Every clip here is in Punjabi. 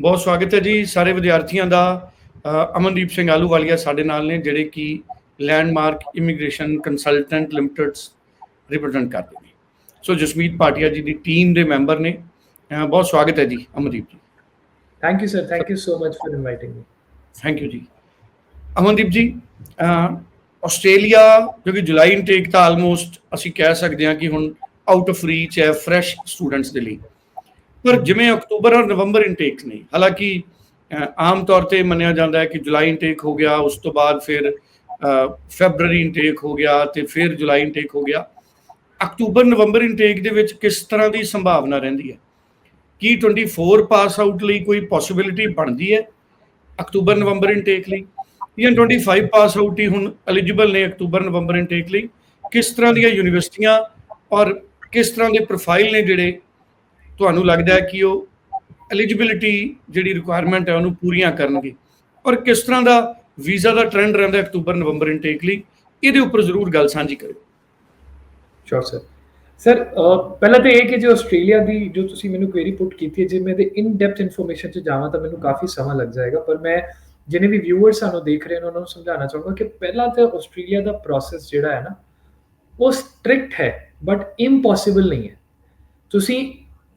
ਬਹੁਤ ਸਵਾਗਤ ਹੈ ਜੀ ਸਾਰੇ ਵਿਦਿਆਰਥੀਆਂ ਦਾ। ਅਮਨਦੀਪ ਸਿੰਘ ਆਲੂਵਾਲੀਆ ਸਾਡੇ ਨਾਲ ਨੇ ਜਿਹੜੇ ਕਿ Landmark immigration consultant limiteds represent ਕਰਦੇ ਨੇ। ਸੋ ਜਸਮੀਤ ਪਾਟਿਆ ਜੀ ਦੀ ਟੀਮ ਦੇ ਮੈਂਬਰ ਨੇ। ਬਹੁਤ ਸਵਾਗਤ ਹੈ ਜੀ ਅਮਨਦੀਪ ਜੀ। Thank you, sir. Thank you so much for inviting me. Thank you ji. Amandeep ji Australia ਜੋ ਕਿ ਜੁਲਾਈ ਇਨਟੇਕ ਤਾਂ ਆਲਮੋਸਟ ਅਸੀਂ ਕਹਿ ਸਕਦੇ ਹਾਂ ਕਿ ਹੁਣ ਆਊਟ ਆਫ ਰੀਚ ਹੈ ਫਰੈਸ਼ ਸਟੂਡੈਂਟਸ ਦੇ ਲਈ। ਪਰ ਜਿਵੇਂ ਅਕਤੂਬਰ ਔਰ ਨਵੰਬਰ ਇਨਟੇਕ ਨੇ ਹਾਲਾਂਕਿ ਆਮ ਤੌਰ ਤੇ ਮੰਨਿਆ ਜਾਂਦਾ ਹੈ ਕਿ ਜੁਲਾਈ ਇਨਟੇਕ ਹੋ ਗਿਆ ਉਸ ਤੋਂ ਬਾਅਦ ਫਿਰ ਫੈਬਰੂਰੀ ਇਨਟੇਕ ਹੋ ਗਿਆ ਤੇ ਫਿਰ ਜੁਲਾਈ ਇਨਟੇਕ ਹੋ ਗਿਆ। ਅਕਤੂਬਰ ਨਵੰਬਰ ਇਨਟੇਕ ਦੇ ਵਿੱਚ ਕਿਸ ਤਰ੍ਹਾਂ ਦੀ ਸੰਭਾਵਨਾ ਰਹਿੰਦੀ ਹੈ? ਕੀ 24 ਪਾਸ ਆਊਟ ਲਈ ਕੋਈ ਪੋਸਿਬਿਲਿਟੀ ਬਣਦੀ ਹੈ ਅਕਤੂਬਰ ਨਵੰਬਰ ਇਨਟੇਕ ਲਈ? ਜਾਂ 25 ਪਾਸ ਆਊਟ ਹੀ ਹੁਣ ਐਲੀਜੀਬਲ ਨੇ ਅਕਤੂਬਰ ਨਵੰਬਰ ਇਨਟੇਕ ਲਈ? ਕਿਸ ਤਰ੍ਹਾਂ ਦੀਆਂ ਯੂਨੀਵਰਸਿਟੀਆਂ ਔਰ ਕਿਸ ਤਰ੍ਹਾਂ ਦੇ ਪ੍ਰੋਫਾਈਲ ਨੇ ਜਿਹੜੇ ਤੁਹਾਨੂੰ ਲੱਗਦਾ ਹੈ ਕਿ ਉਹ ਐਲੀਜੀਬਿਲਿਟੀ ਜਿਹੜੀ ਰਿਕੁਆਇਰਮੈਂਟ ਹੈ ਉਹਨੂੰ ਪੂਰੀਆਂ ਕਰਨਗੇ? ਔਰ ਕਿਸ ਤਰ੍ਹਾਂ ਦਾ ਵੀਜ਼ਾ ਦਾ ਟ੍ਰੈਂਡ ਰਹਿੰਦਾ ਅਕਤੂਬਰ, ਨਵੰਬਰ ਇਨਟੇਕ ਲਈ? ਇਹਦੇ ਉੱਪਰ ਜ਼ਰੂਰ ਗੱਲ ਸਾਂਝੀ ਕਰਿਓ। ਸ਼ੋਰ sir. ਸਰ ਪਹਿਲਾਂ ਤਾਂ ਇਹ ਕਿ ਜੋ ਆਸਟ੍ਰੇਲੀਆ ਦੀ ਜੋ ਤੁਸੀਂ ਮੈਨੂੰ ਕੁਐਰੀ ਪੁੱਟ ਕੀਤੀ ਹੈ, ਜੇ ਮੈਂ ਇਹਦੇ ਇਨ ਡੈਪਥ ਇਨਫੋਰਮੇਸ਼ਨ ਚ ਜਾਵਾਂ ਤਾਂ ਮੈਨੂੰ ਕਾਫੀ ਸਮਾਂ ਲੱਗ ਜਾਏਗਾ, ਪਰ ਮੈਂ ਜਿਨੇ ਵੀ ਵਿਊਅਰਸ ਸਾਨੂੰ ਦੇਖ ਰਹੇ ਨੇ, ਉਹਨਾਂ ਨੂੰ ਸਮਝਾਉਣਾ ਚਾਹੂੰਗਾ ਕਿ ਪਹਿਲਾਂ ਤਾਂ ਆਸਟ੍ਰੇਲੀਆ ਦਾ ਪ੍ਰੋਸੈਸ ਜਿਹੜਾ ਹੈ ਨਾ, ਉਹ ਸਟ੍ਰਿਕਟ ਹੈ ਬਟ ਇੰਪੋਸੀਬਲ ਨਹੀਂ ਹੈ। ਤੁਸੀਂ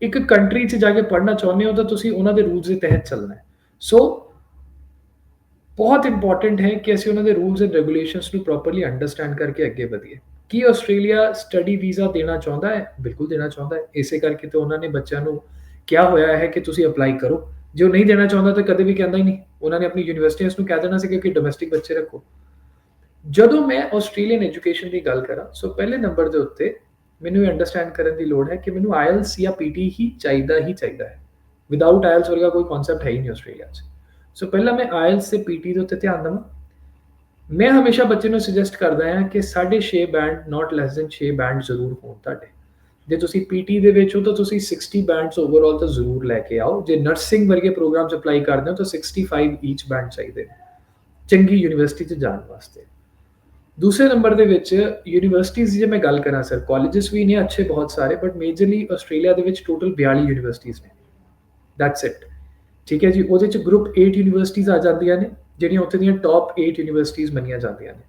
ਇੱਕ ਕੰਟਰੀ 'ਚ ਜਾ ਕੇ ਪੜ੍ਹਨਾ ਚਾਹੁੰਦੇ ਹੋ ਤਾਂ ਤੁਸੀਂ ਉਹਨਾਂ ਦੇ ਰੂਲਸ ਦੇ ਤਹਿਤ ਚੱਲਣਾ ਹੈ। ਸੋ ਬਹੁਤ ਇੰਪੋਰਟੈਂਟ ਹੈ ਕਿ ਅਸੀਂ ਉਹਨਾਂ ਦੇ ਰੂਲਸ ਐਂਡ ਰੈਗੂਲੇਸ਼ਨਸ ਨੂੰ ਪ੍ਰੋਪਰਲੀ ਅੰਡਰਸਟੈਂਡ ਕਰਕੇ ਅੱਗੇ ਵਧੀਏ। ਕੀ ਆਸਟ੍ਰੇਲੀਆ ਸਟੱਡੀ ਵੀਜ਼ਾ ਦੇਣਾ ਚਾਹੁੰਦਾ ਹੈ? ਬਿਲਕੁਲ ਦੇਣਾ ਚਾਹੁੰਦਾ ਹੈ। ਇਸੇ ਕਰਕੇ ਤਾਂ ਉਹਨਾਂ ਨੇ ਬੱਚਿਆਂ ਨੂੰ ਕਿਹਾ ਹੋਇਆ ਹੈ ਕਿ ਤੁਸੀਂ ਅਪਲਾਈ ਕਰੋ। ਜੇ ਉਹ ਨਹੀਂ ਦੇਣਾ ਚਾਹੁੰਦਾ ਤਾਂ ਕਦੇ ਵੀ ਕਹਿੰਦਾ ਹੀ ਨਹੀਂ। ਉਹਨਾਂ ਨੇ ਆਪਣੀ ਯੂਨੀਵਰਸਿਟੀਆਂ ਨੂੰ ਕਹਿ ਦੇਣਾ ਸੀ ਕਿ ਡੋਮੈਸਟਿਕ ਬੱਚੇ ਰੱਖੋ। ਜਦੋਂ ਮੈਂ ਆਸਟ੍ਰੇਲੀਅਨ ਐਜੂਕੇਸ਼ਨ ਦੀ ਗੱਲ ਕਰਾਂ ਸੋ ਪਹਿਲੇ ਨੰਬਰ ਦੇ ਉੱਤੇ ਮੈਨੂੰ ਇਹ ਅੰਡਰਸਟੈਂਡ ਕਰਨ ਦੀ ਲੋੜ ਹੈ ਕਿ ਮੈਨੂੰ ਆਇਲਸ ਜਾਂ ਪੀਟੀ ਹੀ ਚਾਹੀਦਾ ਹੀ ਚਾਹੀਦਾ ਹੈ। ਵਿਦਆਊਟ ਆਇਲਸ ਵਰਗਾ ਕੋਈ ਕਨਸੈਪਟ ਹੈ ਹੀ ਨਹੀਂ ਆਸਟ੍ਰੇਲੀਆ 'ਚ। ਸੋ ਪਹਿਲਾਂ ਮੈਂ ਆਇਲਸ ਤੇ ਪੀਟੀ ਦੇ ਉੱਤੇ ਧਿਆਨ ਦਵਾਂ। ਮੈਂ ਹਮੇਸ਼ਾ ਬੱਚੇ ਨੂੰ ਸੁਜੈਸਟ ਕਰਦਾ ਹਾਂ ਕਿ 6.5 band not less than 6 band ਜ਼ਰੂਰ ਹੋਣ ਤੁਹਾਡੇ। ਜੇ ਤੁਸੀਂ ਪੀਟੀ ਦੇ ਵਿੱਚ ਹੋ ਤਾਂ ਤੁਸੀਂ 60 ਬੈਂਡਸ ਓਵਰਆਲ ਤਾਂ ਜ਼ਰੂਰ ਲੈ ਕੇ ਆਓ। ਜੇ ਨਰਸਿੰਗ ਵਰਗੇ ਪ੍ਰੋਗਰਾਮਸ ਅਪਲਾਈ ਕਰਦੇ ਹੋ ਤਾਂ 65 ਈਚ ਬੈਂਡ ਚਾਹੀਦੇ ਨੇ। ਚੰਗੀ ਯੂਨੀਵਰਸਿਟੀ 'ਚ ਜਾਣ ਵਾਸਤੇ। ਦੂਸਰੇ ਨੰਬਰ ਦੇ ਵਿੱਚ ਯੂਨੀਵਰਸਿਟੀਜ਼ ਜੇ ਮੈਂ ਗੱਲ ਕਰਾਂ ਸਰ ਕਾਲਜਸ ਵੀ ਨੇ ਅੱਛੇ ਬਹੁਤ ਸਾਰੇ ਬਟ ਮੇਜਰਲੀ ਆਸਟ੍ਰੇਲੀਆ ਦੇ ਵਿੱਚ ਟੋਟਲ 42 ਯੂਨੀਵਰਸਿਟੀਜ਼ ਨੇ। ਦੈਟਸ ਇਟ ਠੀਕ ਹੈ ਜੀ, ਉਹਦੇ ਚ ਗਰੁੱਪ 8 ਯੂਨੀਵਰਸਿਟੀਜ਼ ਆ ਜਾਂਦੀਆਂ ਨੇ, ਜਿਹੜੀਆਂ ਉੱਥੇ ਦੀਆਂ ਟਾਪ 8 ਯੂਨੀਵਰਸਿਟੀਜ਼ ਮੰਨੀਆਂ ਜਾਂਦੀਆਂ ਨੇ।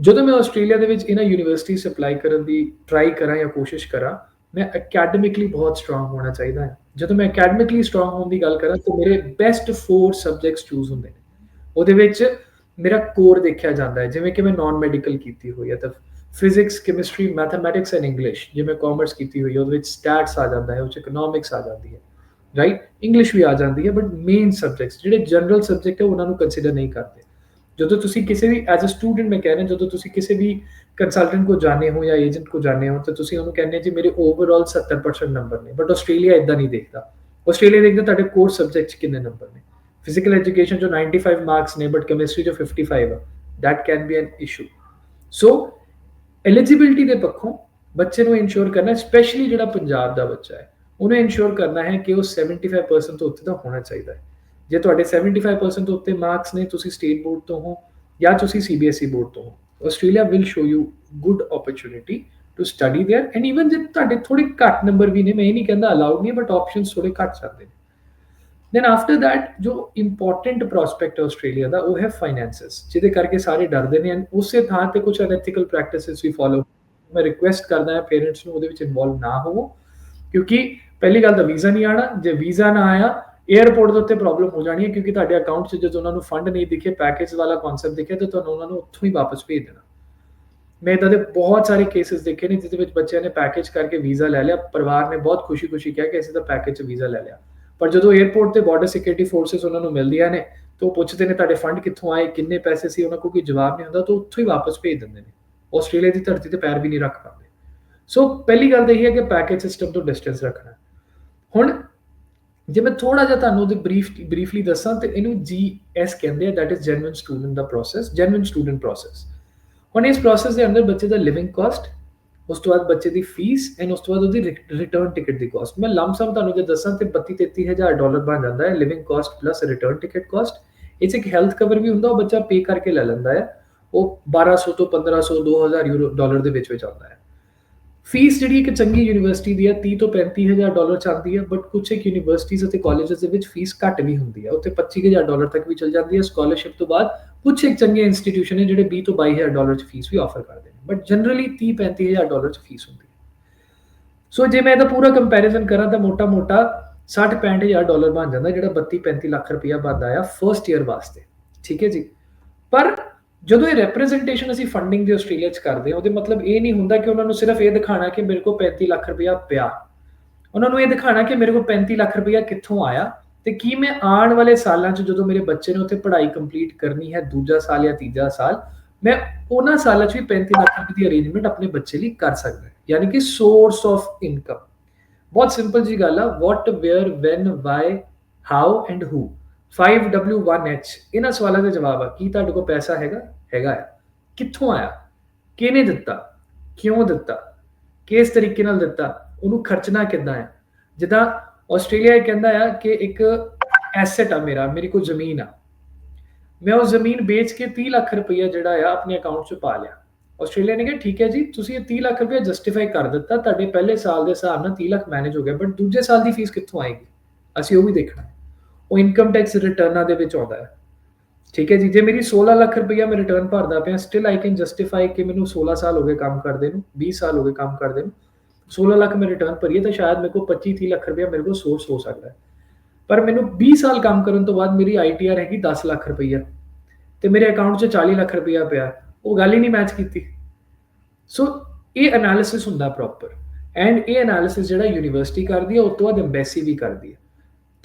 ਜਦੋਂ ਮੈਂ ਆਸਟ੍ਰੇਲੀਆ ਦੇ ਵਿੱਚ ਇਹਨਾਂ ਯੂਨੀਵਰਸਿਟੀਜ਼ ਅਪਲਾਈ ਕਰਨ ਦੀ ਟਰਾਈ ਕਰਾਂ ਜਾਂ ਕੋਸ਼ਿਸ਼ ਕਰਾਂ, ਮੈਂ ਅਕੈਡਮਿਕਲੀ ਬਹੁਤ ਸਟਰੋਂਗ ਹੋਣਾ ਚਾਹੀਦਾ ਹੈ। ਜਦੋਂ ਮੈਂ ਅਕੈਡਮਿਕਲੀ ਸਟਰੋਂਗ ਹੋਣ ਦੀ ਗੱਲ ਕਰਾਂ, ਤਾਂ ਮੇਰੇ ਬੈਸਟ 4 ਸਬਜੈਕਟਸ ਚੂਜ਼ ਹੁੰਦੇ ਨੇ। ਉਹਦੇ ਵਿੱਚ ਮੇਰਾ ਕੋਰ ਦੇਖਿਆ ਜਾਂਦਾ ਹੈ, ਜਿਵੇਂ ਕਿ ਮੈਂ ਨਾਨ ਮੈਡੀਕਲ ਕੀਤੀ ਹੋਈ ਹੈ, ਤਾਂ physics chemistry mathematics and English ਜਿਵੇਂ ਮੈਂ ਕਾਮਰਸ ਕੀਤੀ ਹੋਈ ਹੈ, ਉਹਦੇ ਵਿੱਚ ਸਟੈਟਸ ਆ ਜਾਂਦਾ ਹੈ, ਉਹ ਚ ਇਕਨੋਮਿਕਸ ਆ ਜਾਂਦੀ ਹੈ ਰਾਈਟ ਇੰਗਲਿਸ਼ ਵੀ ਆ ਜਾਂਦੀ ਹੈ ਬਟ ਮੇਨ ਸਬਜੈਕਟਸ ਜਿਹੜੇ ਜਨਰਲ ਸਬਜੈਕਟ ਹੈ, ਉਹਨਾਂ ਨੂੰ ਕੰਸੀਡਰ ਨਹੀਂ ਕਰਦੇ। ਜਦੋਂ ਤੁਸੀਂ ਕਿਸੇ ਵੀ ਐਜ਼ ਅ ਸਟੂਡੈਂਟ ਮੈਂ ਕਹਿ ਰਿਹਾ, ਜਦੋਂ ਤੁਸੀਂ ਕਿਸੇ ਵੀ ਕੰਸਲਟੈਂਟ ਕੋ ਜਾਣੇ ਹੋ ਜਾਂ ਏਜੰਟ ਕੋ ਜਾਣੇ ਹੋ, ਤਾਂ ਤੁਸੀਂ ਉਹਨੂੰ ਕਹਿੰਦੇ ਜੀ, ਮੇਰੇ ਓਵਰਆਲ 70% ਨੰਬਰ ਨੇ। ਬਟ ਆਸਟ੍ਰੇਲੀਆ ਇਦਾਂ ਨਹੀਂ ਦੇਖਦਾ। ਆਸਟ੍ਰੇਲੀਆ ਦੇਖਦਾ ਤੁਹਾਡੇ ਕੋਰ ਸਬਜੈਕਟਸ ਕਿੰਨੇ ਨੰਬਰ ਨੇ? फिजिकल एजुकेशन जो 95 मार्क्स ने बट केमिस्ट्री जो 55 है that can be an issue. So, eligibility ਦੇ ਪੱਖੋਂ ਬੱਚੇ ਨੂੰ ਇਨਸ਼ੋਰ ਕਰਨਾ ਸਪੈਸ਼ਲੀ ਜਿਹੜਾ ਪੰਜਾਬ ਦਾ ਬੱਚਾ ਹੈ, ਉਹਨੂੰ ਇਨਸ਼ੋਰ ਕਰਨਾ ਹੈ ਕਿ ਉਹ 75% ਤੋਂ ਉੱਤੇ ਦਾ ਹੋਣਾ ਚਾਹੀਦਾ ਹੈ। ਜੇ ਤੁਹਾਡੇ 75% ਤੋਂ ਉੱਤੇ ਮਾਰਕਸ ਨੇ, ਤੁਸੀਂ ਸਟੇਟ ਬੋਰਡ ਤੋਂ ਹੋ ਜਾਂ ਤੁਸੀਂ ਸੀਬੀਐਸਈ ਬੋਰਡ ਤੋਂ ਹੋ Australia will show you good opportunity to study there and even ਜੇ ਤੁਹਾਡੇ ਥੋੜੇ ਘੱਟ ਨੰਬਰ ਵੀ ਨੇ, ਮੈਂ ਇਹ ਨਹੀਂ ਕਹਿੰਦਾ ਅਲਾਉਡ ਨਹੀਂ ਬਟ ਆਪਸ਼ਨਸ ਥੋੜੇ ਘੱਟ ਸਕਦੇ ਨੇ। ਦੈਨ ਆਫਟਰ ਥੈਟ ਜੋ ਇੰਪੋਰਟੈਂਟ ਪ੍ਰੋਸਪੈਕਟ ਆਸਟ੍ਰੇਲੀਆ ਦਾ, ਉਹ ਹੈ ਫਾਈਨੈਂਸਸ ਜਿਹਦੇ ਕਰਕੇ ਸਾਰੇ ਡਰਦੇ ਨੇ ਐਂਡ ਉਸੇ ਥਾਂ ਤੇ ਕੁਝ ਅਨੈਥੀਕਲ ਪ੍ਰੈਕਟਿਸਿਸ ਵੀ ਫਾਲੋ ਮੈਂ ਰਿਕੁਐਸਟ ਕਰਦਾ ਹਾਂ ਪੇਰੈਂਟਸ ਨੂੰ ਉਹਦੇ ਵਿੱਚ ਇਨਵੋਲਵ ਨਾ ਹੋਵੋ, ਕਿਉਂਕਿ ਪਹਿਲੀ ਗੱਲ ਤਾਂ ਵੀਜ਼ਾ ਨਹੀਂ ਆਣਾ ਜੇ ਵੀਜ਼ਾ ਨਾ ਆਇਆ 에어ਪੋਰਟ ਦੇ ਉੱਤੇ ਪ੍ਰੋਬਲਮ ਹੋ ਜਾਣੀ ਹੈ, ਕਿਉਂਕਿ ਤੁਹਾਡੇ ਅਕਾਊਂਟ 'ਚ ਜਦੋਂ ਉਹਨਾਂ ਨੂੰ ਫੰਡ ਨਹੀਂ ਦਿਖੇ ਪੈਕੇਜ ਵਾਲਾ ਕਨਸੈਪਟ ਦਿਖੇ, ਤਾਂ ਤੁਹਾਨੂੰ ਉਹਨਾਂ ਨੂੰ ਉੱਥੋਂ ਹੀ ਵਾਪਸ ਭੇਜ ਦੇਣਾ। ਮੈਂ ਇਦਾਂ ਦੇ ਬਹੁਤ ਸਾਰੇ ਕੇਸਿਸ ਦੇਖੇ ਨੇ, ਜਿਹਦੇ ਵਿੱਚ ਬੱਚਿਆਂ ਨੇ ਪੈਕੇਜ ਕਰਕੇ ਵੀਜ਼ਾ ਲੈ ਲਿਆ, ਪਰਿਵਾਰ ਨੇ ਬਹੁਤ ਖੁਸ਼ੀ-ਖੁਸ਼ੀ ਕਿਹਾ ਕਿ ਅਸੀਂ ਤਾਂ ਪੈਕੇਜ 'ਚ ਵੀਜ਼ਾ ਲੈ ਲਿਆ। ਪਰ ਜਦੋਂ 에어ਪੋਰਟ ਤੇ ਬਾਰਡਰ ਸਿਕਿਉਰਿਟੀ ਫੋਰਸਸ ਉਹਨਾਂ ਨੂੰ ਮਿਲਦੀਆਂ ਨੇ ਤਾਂ ਉਹ ਪੁੱਛਦੇ ਨੇ ਤੁਹਾਡੇ ਫੰਡ ਕਿੱਥੋਂ ਆਏ, ਕਿੰਨੇ ਪੈਸੇ ਸੀ, ਉਹਨਾਂ ਕੋਲ ਕੋਈ ਜਵਾਬ ਨਹੀਂ ਹੁੰਦਾ, ਤਾਂ ਉੱਥੋਂ ਹੀ ਵਾਪਸ ਭੇਜ ਦਿੰਦੇ ਨੇ। ਆਸਟ੍ਰੇਲੀਆ ਦੀ ਧਰਤੀ ਤੇ ਪੈਰ ਵੀ ਨਹੀਂ ਰੱਖ ਪਾਉਂਦੇ। ਸੋ ਪਹਿਲੀ ਗੱਲ ਤਾਂ ਇਹ ਹੈ ਕਿ ਪੈਕੇਜ ਸਿਸਟਮ ਤੋਂ ਡਿਸਟੈਂਸ ਰੱਖਣਾ। ਹੁਣ, ਜੇ ਮੈਂ ਥੋੜਾ ਜਿਹਾ ਤੁਹਾਨੂੰ ਉਹਦੇ ਬਰੀਫ ਬਰੀਫਲੀ ਦੱਸਾਂ, ਤੇ ਇਹਨੂੰ ਜੀਐਸ ਕਹਿੰਦੇ ਆ ਦੈਟ ਇਜ਼ ਜੈਨੂਇਨ ਸਟੂਡੈਂਟ ਦਾ ਪ੍ਰੋਸੈਸ ਜੈਨੂਇਨ ਸਟੂਡੈਂਟ ਪ੍ਰੋਸੈਸ ਹੁਣ ਇਸ ਪ੍ਰੋਸੈਸ ਦੇ ਅੰਦਰ ਬੱਚੇ ਦਾ ਲਿਵਿੰਗ ਕਾਸਟ ਉਸ ਤੋਂ ਬਾਅਦ ਬੱਚੇ ਦੀ ਫੀਸ ਐਂਡ ਉਸ ਤੋਂ ਬਾਅਦ ਉਹਦੀ ਰਿਟਰਨ ਟਿਕਟ ਦੀ ਕਾਸਟ ਮੈਂ ਲੰਮਸਮ ਤੁਹਾਨੂੰ ਜੇ ਦੱਸਾਂ ਤੇ 32 33000 ਡਾਲਰ ਬਣ ਜਾਂਦਾ ਹੈ living cost plus return ticket cost ਇਹ ਇੱਕ ਹੈਲਥ ਕਵਰ ਵੀ ਹੁੰਦਾ, ਉਹ ਬੱਚਾ ਪੇ ਕਰਕੇ ਲੈ ਲੈਂਦਾ ਹੈ। ਉਹ 1200 ਤੋਂ 1500 2000 ਯੂਰੋ ਡਾਲਰ ਦੇ ਵਿੱਚ ਵਿੱਚ ਆਉਂਦਾ ਹੈ। ਫੀਸ ਜਿਹੜੀ ਇੱਕ ਚੰਗੀ ਯੂਨੀਵਰਸਿਟੀ ਦੀ ਹੈ 30 ਤੋਂ 35000 ਡਾਲਰ ਚਾਹਦੀ ਹੈ ਬਟ ਕੁਝ ਇੱਕ ਯੂਨੀਵਰਸਿਟੀਜ਼ ਅਤੇ ਕਾਲਜਸ ਦੇ ਵਿੱਚ ਫੀਸ ਘੱਟ ਵੀ ਹੁੰਦੀ ਹੈ। ਉੱਥੇ 25000 ਡਾਲਰ ਤੱਕ ਵੀ ਚਲ ਜਾਂਦੀ ਹੈ। ਸਕਾਲਰਸ਼ਿਪ ਤੋਂ ਬਾਅਦ ਕੁਝ ਇੱਕ ਚੰਗੇ ਇੰਸਟੀਟਿਊਸ਼ਨ ਨੇ ਜਿਹੜੇ 20 ਤੋਂ 22000 ਡਾਲਰ ਚ ਫੀਸ ਵੀ ਆਫਰ ਕਰਦੇ ਨੇ ਬਟ ਜਨਰਲੀ 30 35000 ਡਾਲਰ ਚ ਫੀਸ ਹੁੰਦੀ ਹੈ। ਸੋ ਜੇ ਮੈਂ ਇਹਦਾ ਪੂਰਾ ਕੰਪੈਰੀਜ਼ਨ ਕਰਾਂ ਤਾਂ ਮੋਟਾ-ਮੋਟਾ 60 65000 ਡਾਲਰ ਬਣ ਜਾਂਦਾ ਜਿਹੜਾ 32 35 ਲੱਖ ਰੁਪਇਆ ਬਣਦਾ ਆ ਫਰਸਟ ਈਅਰ ਵਾਸਤੇ, ਠੀਕ ਹੈ ਜੀ? ਪਰ ਜਦੋਂ ਇਹ ਰਿਪਰੈਜ਼ੈਂਟੇਸ਼ਨ ਅਸੀਂ ਫੰਡਿੰਗ ਦੀ ਆਸਟ੍ਰੇਲੀਆ 'ਚ ਕਰਦੇ ਹਾਂ, ਉਹਦੇ ਮਤਲਬ ਇਹ ਨਹੀਂ ਹੁੰਦਾ ਕਿ ਉਹਨਾਂ ਨੂੰ ਸਿਰਫ ਇਹ ਦਿਖਾਣਾ ਕਿ ਮੇਰੇ ਕੋਲ 35 ਲੱਖ ਰੁਪਇਆ ਪਿਆ। ਉਹਨਾਂ ਨੂੰ ਇਹ ਦਿਖਾਣਾ ਕਿ ਮੇਰੇ ਕੋਲ 35 ਲੱਖ ਰੁਪਇਆ ਕਿੱਥੋਂ ਆਇਆ ਤੇ ਕੀ ਮੈਂ ਆਉਣ ਵਾਲੇ ਸਾਲਾਂ 'ਚ ਜਦੋਂ ਮੇਰੇ ਬੱਚੇ ਨੇ ਉੱਥੇ ਪੜ੍ਹਾਈ ਕੰਪਲੀਟ ਕਰਨੀ ਹੈ, ਦੂਜਾ ਸਾਲ ਜਾਂ ਤੀਜਾ ਸਾਲ, ਮੈਂ ਉਹਨਾਂ ਸਾਲਾਂ 'ਚ ਵੀ 35 ਲੱਖ ਰੁਪਏ ਦੀ ਅਰੇਂਜਮੈਂਟ ਆਪਣੇ ਬੱਚੇ ਲਈ ਕਰ ਸਕਦਾ ਯਾਨੀ ਕਿ ਸੋਰਸ ਆਫ ਇਨਕਮ ਬਹੁਤ ਸਿੰਪਲ ਜੀ ਗੱਲ ਆ what where when why how and who 5w1h ਇਹਨਾਂ ਸਵਾਲਾਂ ਦਾ ਜਵਾਬ ਆ, ਕੀ ਤੁਹਾਡੇ ਕੋਲ ਪੈਸਾ ਹੈਗਾ? ਹੈਗਾ ਹੈ ਕਿੱਥੋਂ ਆਇਆ? ਕਿਹਨੇ ਦਿੱਤਾ? ਕਿਉਂ ਦਿੱਤਾ? ਕਿਸ ਤਰੀਕੇ ਨਾਲ ਦਿੱਤਾ? ਉਹਨੂੰ ਖਰਚਣਾ ਕਿੱਦਾਂ ਹੈ ਜਿੱਦਾਂ ਆਸਟ੍ਰੇਲੀਆ ਕਹਿੰਦਾ ਆ ਕਿ ਇੱਕ ਐਸੈਟ ਆ ਮੇਰਾ, ਮੇਰੀ ਕੋਲ ਜ਼ਮੀਨ ਆ। ਮੈਂ ਉਹ ਜ਼ਮੀਨ ਵੇਚ ਕੇ 30 ਲੱਖ ਰੁਪਈਆ ਜਿਹੜਾ ਆ ਆਪਣੇ ਅਕਾਊਂਟ 'ਚ ਪਾ ਲਿਆ। ਆਸਟ੍ਰੇਲੀਆ ਨੇ ਕਿਹਾ, ਠੀਕ ਹੈ ਜੀ, ਤੁਸੀਂ ਇਹ 30 ਲੱਖ ਰੁਪਏ ਜਸਟੀਫਾਈ ਕਰ ਦਿੱਤਾ, ਤੁਹਾਡੇ ਪਹਿਲੇ ਸਾਲ ਦੇ ਹਿਸਾਬ ਨਾਲ 30 ਲੱਖ ਮੈਨੇਜ ਹੋ ਗਿਆ ਬਟ ਦੂਜੇ ਸਾਲ ਦੀ ਫੀਸ ਕਿੱਥੋਂ ਆਏਗੀ? ਅਸੀਂ ਉਹ ਵੀ ਦੇਖਣਾ ਉਹ ਇਨਕਮ ਟੈਕਸ ਰਿਟਰਨਾਂ ਦੇ ਵਿੱਚ ਆਉਂਦਾ ਹੈ। ਠੀਕ ਹੈ ਜੀ, ਜੇ ਮੇਰੀ 16 ਲੱਖ ਰੁਪਇਆ ਮੈਂ ਰਿਟਰਨ ਭਰਦਾ ਪਿਆ ਸਟਿਲ ਆਈ ਕੈਨ ਜਸਟੀਫਾਈ ਕਿ ਮੈਨੂੰ 16 ਸਾਲ ਹੋ ਗਏ ਕੰਮ ਕਰਦੇ ਨੂੰ 20 ਸਾਲ ਹੋ ਗਏ ਕੰਮ ਕਰਦੇ ਨੂੰ 16 ਲੱਖ ਮੈਂ ਰਿਟਰਨ ਭਰੀਏ ਤਾਂ ਸ਼ਾਇਦ ਮੇਰੇ ਕੋਲ 25 30 ਲੱਖ ਰੁਪਈਆ ਮੇਰੇ ਕੋਲ ਸੋਰਸ ਹੋ ਸਕਦਾ ਹੈ। ਪਰ ਮੈਨੂੰ 20 ਸਾਲ ਕੰਮ ਕਰਨ ਤੋਂ ਬਾਅਦ ਮੇਰੀ ਆਈਟੀਆਰ ਹੈਗੀ 10 ਲੱਖ ਰੁਪਈਆ ਤੇ ਮੇਰੇ ਅਕਾਊਂਟ 'ਚ 40 ਲੱਖ ਰੁਪਈਆ ਪਿਆ। ਉਹ ਗੱਲ ਹੀ ਨਹੀਂ ਮੈਚ ਕੀਤੀ। ਸੋ ਇਹ ਐਨਾਲਿਸਿਸ ਹੁੰਦਾ ਪ੍ਰੋਪਰ ਐਂਡ ਇਹ ਐਨਾਲਿਸਿਸ ਜਿਹੜਾ ਯੂਨੀਵਰਸਿਟੀ ਕਰਦੀ ਹੈ ਉਸ ਤੋਂ ਬਾਅਦ ਐਮਬੈਸੀ ਵੀ ਕਰਦੀ ਹੈ।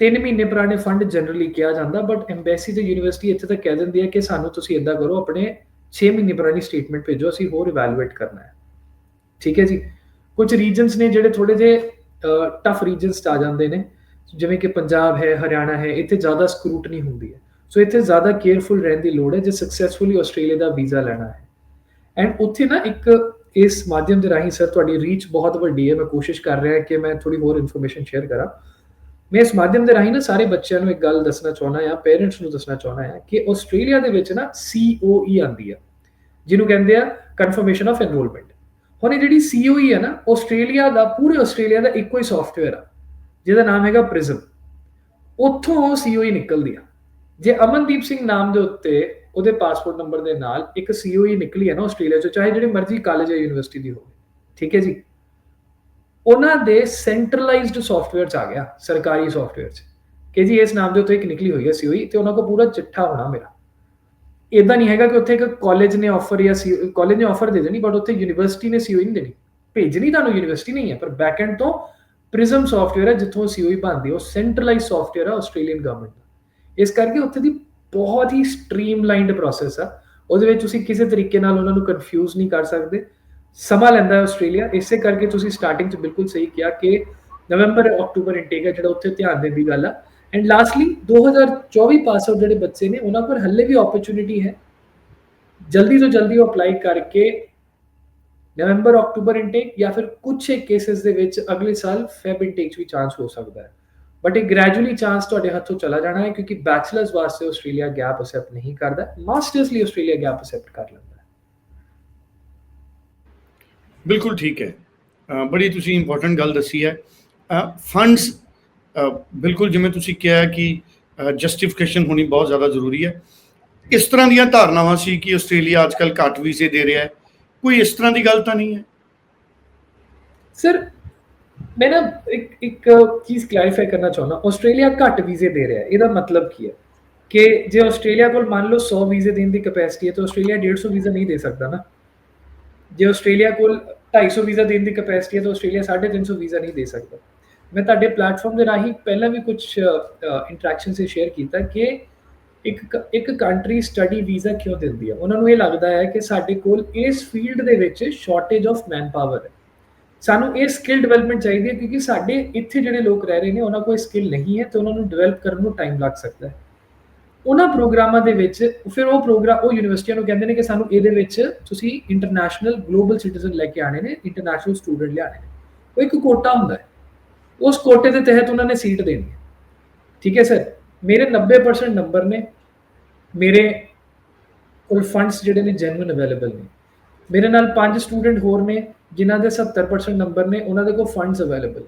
3 ਮਹੀਨੇ ਪੁਰਾਣੇ ਫੰਡ ਜਨਰਲੀ ਕਿਹਾ ਜਾਂਦਾ ਬਟ ਐਮਬੈਸੀ ਤੇ ਯੂਨੀਵਰਸਿਟੀ ਇੱਥੇ ਤੱਕ ਕਹਿ ਦਿੰਦੀ ਹੈ ਕਿ ਸਾਨੂੰ ਤੁਸੀਂ ਇਦਾਂ ਕਰੋ, ਆਪਣੇ 6 ਮਹੀਨੇ ਪੁਰਾਣੀ ਸਟੇਟਮੈਂਟ ਭੇਜੋ, ਅਸੀਂ ਹੋਰ ਇਵੈਲੂਏਟ ਕਰਨਾ ਹੈ। ਠੀਕ ਹੈ ਜੀ? ਕੁਝ ਰੀਜਨਸ ਨੇ ਜਿਹੜੇ ਥੋੜੇ ਜਿਹੇ ਟਫ ਰੀਜਨਸ ਆ ਜਾਂਦੇ ਨੇ। ਜਿਵੇਂ ਕਿ ਪੰਜਾਬ ਹੈ, ਹਰਿਆਣਾ ਹੈ, ਇੱਥੇ ਜ਼ਿਆਦਾ ਸਕਰੂਟਨੀ ਹੁੰਦੀ ਹੈ। ਸੋ ਇੱਥੇ ਜ਼ਿਆਦਾ ਕੇਅਰਫੁਲ ਰਹਿਣ ਦੀ ਲੋੜ ਹੈ, ਜੇ ਸਕਸੈਸਫੁਲੀ ਆਸਟ੍ਰੇਲੀਆ ਦਾ ਵੀਜ਼ਾ ਲੈਣਾ ਹੈ। ਐਂਡ ਉੱਥੇ ਨਾ ਇੱਕ ਇਸ ਮਾਧਿਅਮ ਦੇ ਰਾਹੀਂ ਸਰ ਤੁਹਾਡੀ ਰੀਚ ਬਹੁਤ ਵੱਡੀ ਹੈ। ਮੈਂ ਕੋਸ਼ਿਸ਼ ਕਰ ਰਿਹਾ ਕਿ ਮੈਂ ਥੋੜੀ ਹੋਰ ਇਨਫੋਰਮੇਸ਼ਨ ਸ਼ੇਅਰ ਕਰਾਂ। ਮੈਂ ਇਸ ਮਾਧਿਅਮ ਦੇ ਰਾਹੀਂ ਨਾ ਸਾਰੇ ਬੱਚਿਆਂ ਨੂੰ ਇੱਕ ਗੱਲ ਦੱਸਣਾ ਚਾਹੁੰਦਾ ਹਾਂ ਪੇਰੈਂਟਸ ਨੂੰ ਦੱਸਣਾ ਚਾਹੁੰਦਾ ਹਾਂ ਕਿ ਆਸਟ੍ਰੇਲੀਆ ਦੇ ਵਿੱਚ ਨਾ COE ਆਂਦੀ ਆ, ਜਿਹਨੂੰ ਕਹਿੰਦੇ ਆ ਕਨਫਰਮੇਸ਼ਨ ਆਫ ਐਨਰੋਲਮੈਂਟ ਹੁਣ ਇਹ ਜਿਹੜੀ COE ਹੈ ਨਾ, ਆਸਟ੍ਰੇਲੀਆ ਦਾ, ਪੂਰੇ ਆਸਟ੍ਰੇਲੀਆ ਦਾ ਇੱਕੋ ਹੀ ਸੌਫਟਵੇਅਰ ਆ। ਜਿਹਦਾ ਨਾਮ ਹੈਗਾ ਪ੍ਰਿਜ਼ਮ ਉੱਥੋਂ COE ਨਿਕਲਦੀ ਆ। ਜੇ ਅਮਨਦੀਪ ਸਿੰਘ ਨਾਮ ਦੇ ਉੱਤੇ ਉਹਦੇ ਪਾਸਪੋਰਟ ਨੰਬਰ ਦੇ ਨਾਲ ਇੱਕ COE ਨਿਕਲੀ ਹੈ ਨਾ ਆਸਟ੍ਰੇਲੀਆ ਚੋਂ, ਚਾਹੇ ਜਿਹੜੇ ਮਰਜ਼ੀ ਕਾਲਜ ਜਾਂ ਯੂਨੀਵਰਸਿਟੀ ਦੀ ਹੋਵੇ। ਠੀਕ ਹੈ ਜੀ? ਉਹਨਾਂ ਦੇ ਸੈਂਟਰਲਾਈਜ਼ਡ ਸੌਫਟਵੇਅਰ ਚ ਆ ਗਿਆ, ਸਰਕਾਰੀ ਸੌਫਟਵੇਅਰ ਚ। ਕਿ ਜੀ, ਇਸ ਨਾਮ ਦੇ ਉੱਤੇ ਇੱਕ ਨਿਕਲੀ ਹੋਈ ਹੈ COE ਤੇ ਉਹਨਾਂ ਕੋਲ ਪੂਰਾ ਚਿੱਠਾ ਹੋਣਾ ਮੇਰਾ। ਇਦਾਂ ਨਹੀਂ ਹੈਗਾ ਕਿ ਉੱਥੇ ਇੱਕ ਕਾਲਜ ਨੇ ਆਫਰ ਜਾਂ ਕਾਲਜ ਨੇ ਆਫਰ ਦੇ ਦੇਣੀ ਬਟ ਉੱਥੇ ਯੂਨੀਵਰਸਿਟੀ ਨੇ COE ਨਹੀਂ ਦੇਣੀ। ਭੇਜਣੀ ਤੁਹਾਨੂੰ ਯੂਨੀਵਰਸਿਟੀ ਨਹੀਂ ਹੈ, ਪਰ ਬੈਕਐਂਡ ਤੋਂ ਪ੍ਰਿਜ਼ਮ ਸੌਫਟਵੇਅਰ ਹੈ, ਜਿੱਥੋਂ COE ਬਣਦੀ ਉਹ ਸੈਂਟਰਲਾਈਜ਼ ਸੌਫਟਵੇਅਰ ਹੈ ਆਸਟ੍ਰੇਲੀਅਨ ਗਵਰਨਮੈਂਟ ਦਾ। ਇਸ ਕਰਕੇ ਉੱਥੇ ਦੀ ਬਹੁਤ ਹੀ ਸਟ੍ਰੀਮਲਾਈਨਡ ਪ੍ਰੋਸੈਸ ਆ। ਉਹਦੇ ਵਿੱਚ ਤੁਸੀਂ ਕਿਸੇ ਤਰੀਕੇ ਨਾਲ ਉਹਨਾਂ ਨੂੰ ਕਨਫਿਊਜ਼ ਨਹੀਂ ਕਰ ਸਕਦੇ। ਸਮਾਂ ਲੈਂਦਾ ਹੈ ਆਸਟ੍ਰੇਲੀਆ। ਇਸੇ ਕਰਕੇ ਤੁਸੀਂ ਸਟਾਰਟਿੰਗ 'ਚ ਬਿਲਕੁਲ ਸਹੀ ਕਿਹਾ ਕਿ ਨਵੰਬਰ ਅਕਤੂਬਰ ਇਨਟੇਕ ਹੈ, ਜਿਹੜਾ ਉੱਥੇ ਧਿਆਨ ਦੇਣ ਦੀ ਗੱਲ ਆ। ਐਂਡ ਲਾਸਟਲੀ 2024 ਪਾਸ ਆਊਟ ਜਿਹੜੇ ਬੱਚੇ ਨੇ ਉਹਨਾਂ ਪਰ ਹੱਲੇ ਵੀ ਓਪਰਚ्युनिटी ਹੈ ਜਲਦੀ ਤੋਂ ਜਲਦੀ ਉਹ ਅਪਲਾਈ ਕਰਕੇ ਨਵੰਬਰ ਅਕਤੂਬਰ ਇਨਟੇਕ ਜਾਂ ਫਿਰ ਕੁਝ ਕੇਸਸ ਦੇ ਵਿੱਚ ਅਗਲੇ ਸਾਲ ਫੈਬ ਇਨਟੇਕ ਵੀ ਚਾਂਸ ਹੋ ਸਕਦਾ ਹੈ ਬਟ ਇਹ ਗ੍ਰੈਜੂਅਲੀ ਚਾਂਸ ਤੁਹਾਡੇ ਹੱਥੋਂ ਚਲਾ ਜਾਣਾ ਹੈ ਕਿਉਂਕਿ ਬੈਚਲਰਸ ਵਾਸਤੇ ਆਸਟ੍ਰੇਲੀਆ ਗੈਪ ਅਸੈਪਟ ਨਹੀਂ ਕਰਦਾ ਮਾਸਟਰਸ ਲਈ ਆਸਟ੍ਰੇਲੀਆ ਗੈਪ ਅਸੈਪਟ ਕਰ ਲੈਂਦਾ ਬਿਲਕੁਲ ਠੀਕ ਹੈ ਬੜੀ ਤੁਸੀਂ ਇੰਪੋਰਟੈਂਟ ਗੱਲ ਦੱਸੀ ਹੈ ਫੰਡਸ ਬਿਲਕੁਲ ਜਿਵੇਂ ਤੁਸੀਂ ਕਿਹਾ ਕਿ ਜਸਟੀਫਿਕੇਸ਼ਨ ਹੋਣੀ ਬਹੁਤ ਜ਼ਿਆਦਾ ਜ਼ਰੂਰੀ ਹੈ। ਇਸ ਤਰ੍ਹਾਂ ਦੀਆਂ ਧਾਰਨਾਵਾਂ ਸੀ ਕਿ ਆਸਟ੍ਰੇਲੀਆ ਅੱਜਕੱਲ ਘੱਟ ਵੀਜ਼ੇ ਦੇ ਰਿਹਾ ਹੈ। ਕੋਈ ਇਸ ਤਰ੍ਹਾਂ ਦੀ ਗੱਲ ਤਾਂ ਨਹੀਂ ਹੈ? ਸਰ ਮੈਂ ਨਾ ਇੱਕ ਇੱਕ ਚੀਜ਼ ਕਲੈਰੀਫਾਈ ਕਰਨਾ ਚਾਹੁੰਦਾ। ਆਸਟ੍ਰੇਲੀਆ ਘੱਟ ਵੀਜ਼ੇ ਦੇ ਰਿਹਾ ਇਹਦਾ ਮਤਲਬ ਕੀ ਹੈ? ਕਿ ਜੇ ਆਸਟ੍ਰੇਲੀਆ ਕੋਲ ਮੰਨ ਲਓ 100 ਵੀਜ਼ੇ ਦੇਣ ਦੀ ਕੈਪੈਸਿਟੀ ਹੈ, ਤਾਂ ਆਸਟ੍ਰੇਲੀਆ 150 ਵੀਜ਼ਾ ਨਹੀਂ ਦੇ ਸਕਦਾ ਨਾ। ਜੇ ਆਸਟ੍ਰੇਲੀਆ ਕੋਲ 250 ਵੀਜ਼ਾ ਦੇਣ ਦੀ ਕੈਪੈਸਿਟੀ ਹੈ, ਤਾਂ ਆਸਟ੍ਰੇਲੀਆ 350 ਵੀਜ਼ਾ ਨਹੀਂ ਦੇ ਸਕਦਾ। ਮੈਂ ਤੁਹਾਡੇ ਪਲੇਟਫਾਰਮ ਦੇ ਰਾਹੀਂ ਪਹਿਲਾਂ ਵੀ ਕੁਝ ਇੰਟਰੈਕਸ਼ਨ ਸੇ ਸ਼ੇਅਰ ਕੀਤਾ ਕਿ ਇੱਕ ਇੱਕ ਕੰਟਰੀ ਸਟੱਡੀ ਵੀਜ਼ਾ ਕਿਉਂ ਦਿੰਦੀ ਹੈ ਉਹਨਾਂ ਨੂੰ ਇਹ ਲੱਗਦਾ ਹੈ ਕਿ ਸਾਡੇ ਕੋਲ ਇਸ ਫੀਲਡ ਦੇ ਵਿੱਚ ਸ਼ਾਰਟੇਜ ਆਫ ਮੈਨ ਪਾਵਰ ਹੈ। ਸਾਨੂੰ ਇਹ ਸਕਿੱਲ ਡਿਵੈਲਪਮੈਂਟ ਚਾਹੀਦੀ ਹੈ ਕਿਉਂਕਿ ਸਾਡੇ ਇੱਥੇ ਜਿਹੜੇ ਲੋਕ ਰਹਿ ਰਹੇ ਨੇ, ਉਹਨਾਂ ਕੋਲ ਸਕਿੱਲ ਨਹੀਂ ਹੈ ਤੇ ਉਹਨਾਂ ਨੂੰ ਡਿਵੈਲਪ ਕਰਨ ਨੂੰ ਟਾਈਮ ਲੱਗ ਸਕਦਾ ਹੈ। ਉਹਨਾਂ ਪ੍ਰੋਗਰਾਮਾਂ ਦੇ ਵਿੱਚ, ਫਿਰ ਉਹ ਪ੍ਰੋਗਰਾਮ ਉਹ ਯੂਨੀਵਰਸਿਟੀਆਂ ਨੂੰ ਕਹਿੰਦੇ ਨੇ ਕਿ ਸਾਨੂੰ ਇਹਦੇ ਵਿੱਚ ਤੁਸੀਂ ਇੰਟਰਨੈਸ਼ਨਲ ਗਲੋਬਲ ਸਿਟੀਜ਼ਨ ਲੈ ਕੇ ਆਣੇ ਨੇ ਇੰਟਰਨੈਸ਼ਨਲ ਸਟੂਡੈਂਟ ਲਿਆਣੇ ਨੇ। ਉਹ ਇੱਕ ਕੋਟਾ ਹੁੰਦਾ ਹੈ। ਉਸ ਕੋਟੇ ਦੇ ਤਹਿਤ ਉਹਨਾਂ ਨੇ ਸੀਟ ਦੇਣੀ ਹੈ ਠੀਕ ਹੈ ਸਰ ਮੇਰੇ 90% ਨੰਬਰ ਨੇ ਮੇਰੇ ਕੋਲ ਫੰਡਸ ਜਿਹੜੇ ਨੇ ਜੈਨੂਇਨ ਅਵੇਲੇਬਲ ਨੇ ਮੇਰੇ ਨਾਲ ਪੰਜ ਸਟੂਡੈਂਟ ਹੋਰ ਨੇ ਜਿਨ੍ਹਾਂ ਦੇ 70% ਨੰਬਰ ਨੇ ਉਹਨਾਂ ਦੇ ਕੋਲ ਫੰਡਸ ਅਵੇਲੇਬਲ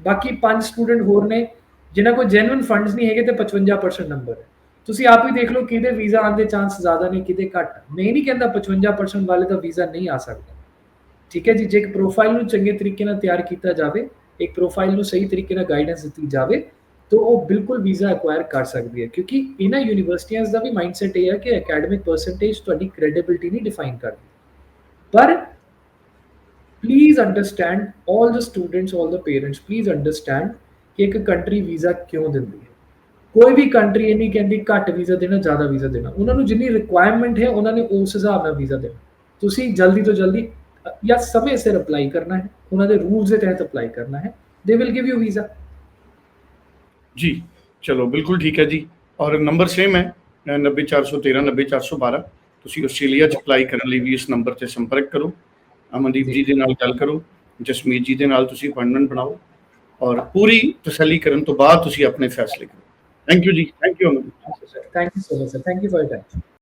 ਬਾਕੀ ਪੰਜ ਸਟੂਡੈਂਟ ਹੋਰ ਨੇ ਜਿਨ੍ਹਾਂ ਕੋਲ ਜੈਨੂਇਨ ਫੰਡਸ ਨਹੀਂ ਹੈਗੇ ਤੇ 55% ਨੰਬਰ ਤੁਸੀਂ ਆਪ ਹੀ ਦੇਖ ਲਓ ਕਿਹਦੇ ਵੀਜ਼ਾ ਆਉਣ ਦੇ ਚਾਂਸ ਜ਼ਿਆਦਾ ਨੇ ਕਿਹਦੇ ਘੱਟ ਮੈਂ ਇਹ ਨਹੀਂ ਕਹਿੰਦਾ 55% ਵਾਲੇ ਦਾ ਵੀਜ਼ਾ ਨਹੀਂ ਆ ਸਕਦਾ ਠੀਕ ਹੈ ਜੀ ਜੇ ਇੱਕ ਪ੍ਰੋਫਾਈਲ ਨੂੰ ਚੰਗੇ ਤਰੀਕੇ ਨਾਲ ਤਿਆਰ ਕੀਤਾ ਜਾਵੇ ਇੱਕ ਪ੍ਰੋਫਾਈਲ ਨੂੰ ਸਹੀ ਤਰੀਕੇ ਨਾਲ ਗਾਈਡੈਂਸ ਦਿੱਤੀ ਜਾਵੇ, ਤਾਂ ਉਹ ਬਿਲਕੁਲ ਵੀਜ਼ਾ ਐਕਵਾਇਰ ਕਰ ਸਕਦੀ ਹੈ। ਕਿਉਂਕਿ ਇਹਨਾਂ ਯੂਨੀਵਰਸਿਟੀਆਂ ਦਾ ਵੀ ਮਾਈਂਡਸੈਟ ਇਹ ਹੈ ਕਿ ਅਕੈਡਮਿਕ ਪਰਸੈਂਟੇਜ ਤੁਹਾਡੀ ਕ੍ਰੈਡੀਬਿਲਟੀ ਨਹੀਂ ਡਿਫਾਈਨ ਕਰਦੀ। ਪਰ please understand all the students all the parents please understand ਕਿ ਇੱਕ ਕੰਟਰੀ ਵੀਜ਼ਾ ਕਿਉਂ ਦਿੰਦੀ ਹੈ। ਕੋਈ ਵੀ ਕੰਟਰੀ ਇਹ ਨਹੀਂ ਕਹਿੰਦੀ ਘੱਟ ਵੀਜ਼ਾ ਦੇਣਾ, ਜ਼ਿਆਦਾ ਵੀਜ਼ਾ ਦੇਣਾ। ਉਹਨਾਂ ਨੂੰ ਜਿੰਨੀ ਰਿਕੁਆਇਰਮੈਂਟ ਹੈ, ਉਹਨਾਂ ਨੇ ਉਸ ਹਿਸਾਬ ਨਾਲ ਵੀਜ਼ਾ ਦੇਣਾ। ਤੁਸੀਂ ਜਲਦੀ ਤੋਂ ਜਲਦੀ या समय सिर ਅਪਲਾਈ ਕਰਨਾ ਹੈ ਉਹਨਾਂ ਦੇ ਰੂਲਸ ਦੇ ਤਹਿਤ ਅਪਲਾਈ ਕਰਨਾ ਹੈ they will give you visa ਜੀ ਚਲੋ ਬਿਲਕੁਲ ਠੀਕ ਹੈ ਜੀ ਔਰ ਨੰਬਰ ਸੇਮ ਹੈ 90413 90412 ਤੁਸੀਂ ਆਸਟ੍ਰੇਲੀਆ ਚ ਅਪਲਾਈ ਕਰਨ ਲਈ ਵੀ ਇਸ ਨੰਬਰ ਤੇ ਸੰਪਰਕ ਕਰੋ ਅਮਨਦੀਪ ਜੀ ਦੇ ਨਾਲ ਗੱਲ ਕਰੋ ਜਸਮੀਤ ਜੀ ਦੇ ਨਾਲ ਤੁਸੀਂ ਅਪਾਇੰਟਮੈਂਟ ਬਣਾਓ ਔਰ ਪੂਰੀ ਤਸੱਲੀ ਕਰਨ ਤੋਂ ਬਾਅਦ ਤੁਸੀਂ ਆਪਣੇ ਫੈਸਲੇ ਕਰੋ thank you ji thank you Amandeep thank you so much sir thank you for your time